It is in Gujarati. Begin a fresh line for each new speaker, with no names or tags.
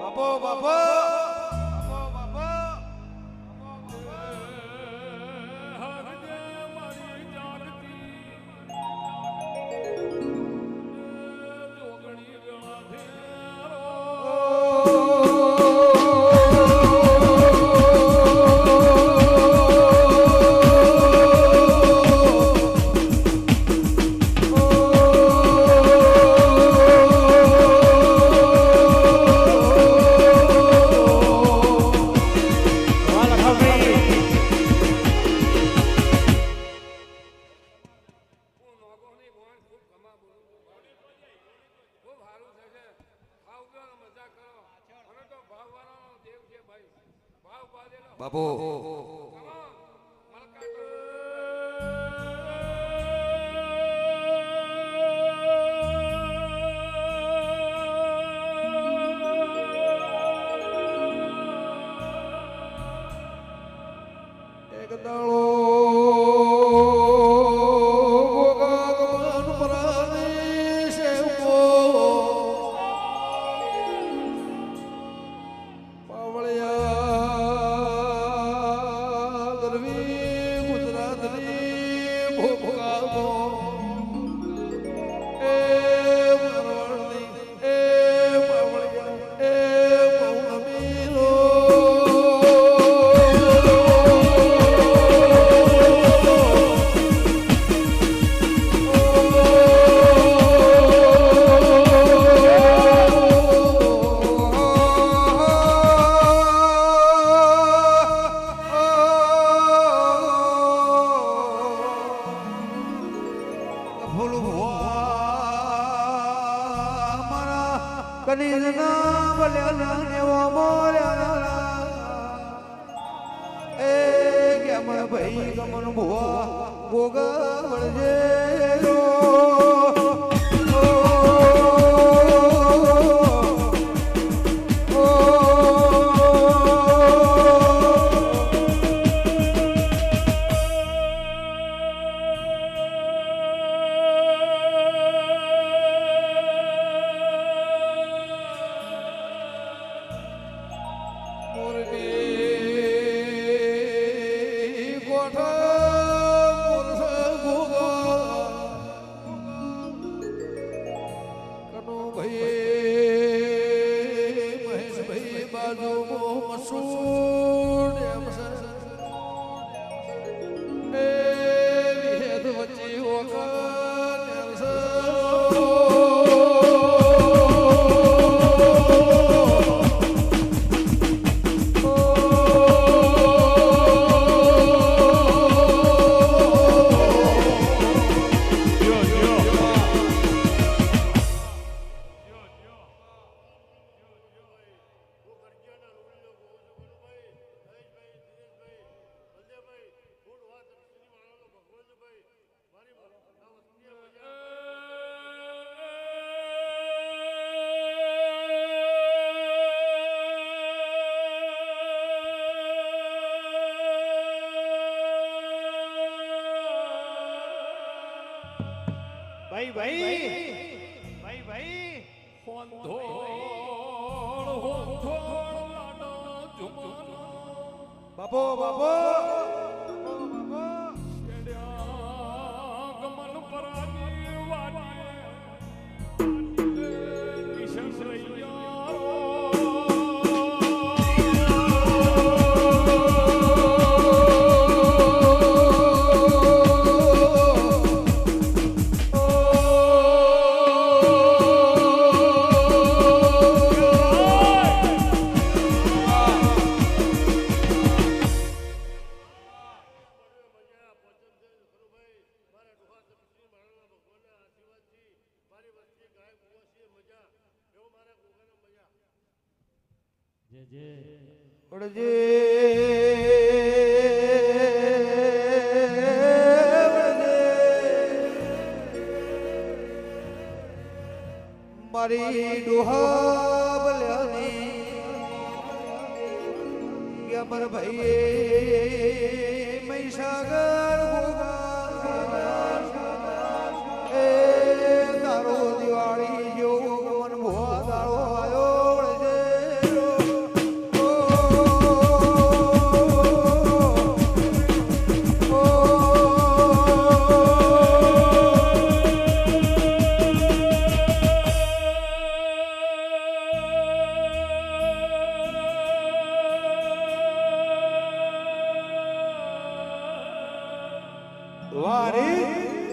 Babou, babou! બાપુ. કનીના બલ્યા નેવા મોર્યા એ ગમન ભાઈ ગમન ભુવા ભોગા વળજે
ભાઈ ભાઈ ભાઈ ભાઈ
બાપો બાપો વળજે વળજે. મારી ડોહા બલ્યાની ગયા મારા ભાઈ મહીસાગર ભોગા Lari.